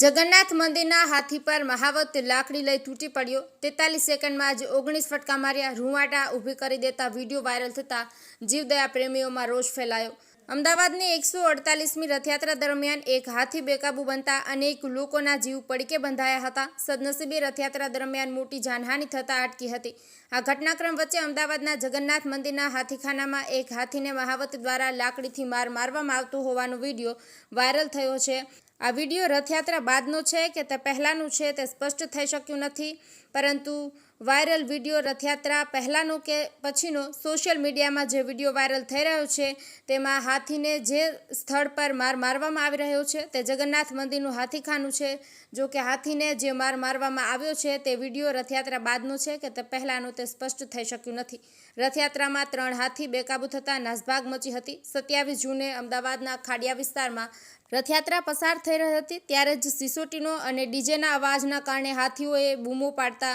જગન્નાથ મંદિરના હાથી પર મહાવત લાકડી લઈ તૂટી પડ્યો. તેતાલીસ સેકન્ડમાં જ ઓગણીસ ફટકા માર્યા. રૂવાટા ઊભી કરી દેતા વીડિયો વાયરલ થતા જીવદયા પ્રેમીઓમાં રોષ ફેલાયો. અમદાવાદની એકસો અડતાલીસમી રથયાત્રા દરમિયાન એક હાથી બેકાબુ બનતા અનેક લોકોના જીવ પડકે બંધાયા હતા. સદનસીબે રથયાત્રા દરમિયાન મોટી જાનહાનિ થતાં અટકી હતી. આ ઘટનાક્રમ વચ્ચે અમદાવાદના જગન્નાથ મંદિરના હાથીખાનામાં એક હાથીને મહાવત દ્વારા લાકડીથી માર મારવામાં આવતો હોવાનો વીડિયો વાયરલ થયો છે. આ વીડિયો રથયાત્રા બાદનો છે કે તે પહેલાંનું છે તે સ્પષ્ટ થઈ શક્યું નથી, પરંતુ વાયરલ વીડિયો રથયાત્રા પહેલાંનો કે પછીનો સોશિયલ મીડિયામાં જે વીડિયો વાયરલ થઈ રહ્યો છે, તેમાં હાથીને જે સ્થળ પર માર મારવામાં આવી રહ્યો છે, તે જગન્નાથ મંદિરનું હાથીખાનું છે. જો કે હાથીને જે માર મારવામાં આવ્યો છે, તે વીડિયો રથયાત્રા બાદનો છે કે તે પહેલાંનો તે સ્પષ્ટ થઈ શક્યું નથી. રથયાત્રામાં ત્રણ હાથી બેકાબુ થતાં નાસભાગ મચી હતી. સત્યાવીસ જૂને અમદાવાદના ખાડિયા વિસ્તારમાં રથયાત્રા પસાર થઈ રહી હતી, ત્યારે જ સિસોટીનો અને ડીજેના અવાજના કારણે હાથીઓએ બૂમો પાડતા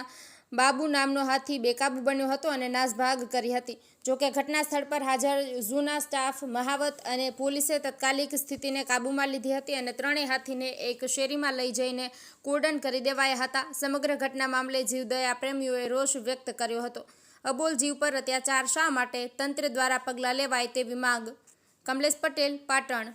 બાબુ નામનો હાથી બેકાબુ બન્યો હતો અને નાસભાગ કરી હતી. જોકે ઘટના સ્થળ પર હાજર ઝૂના સ્ટાફ, મહાવત અને પોલીસે તત્કાલિક સ્થિતિને કાબૂમાં લીધી હતી અને ત્રણેય હાથીને એક શેરીમાં લઈ જઈને કોર્ડન કરી દેવાયા હતા. સમગ્ર ઘટના મામલે જીવદયા પ્રેમીઓએ રોષ વ્યક્ત કર્યો હતો. અબોલ જીવ પર અત્યાચાર શા માટે તંત્ર દ્વારા પગલાં લેવાય તેવી માંગ? કમલેશ પટેલ, પાટણ.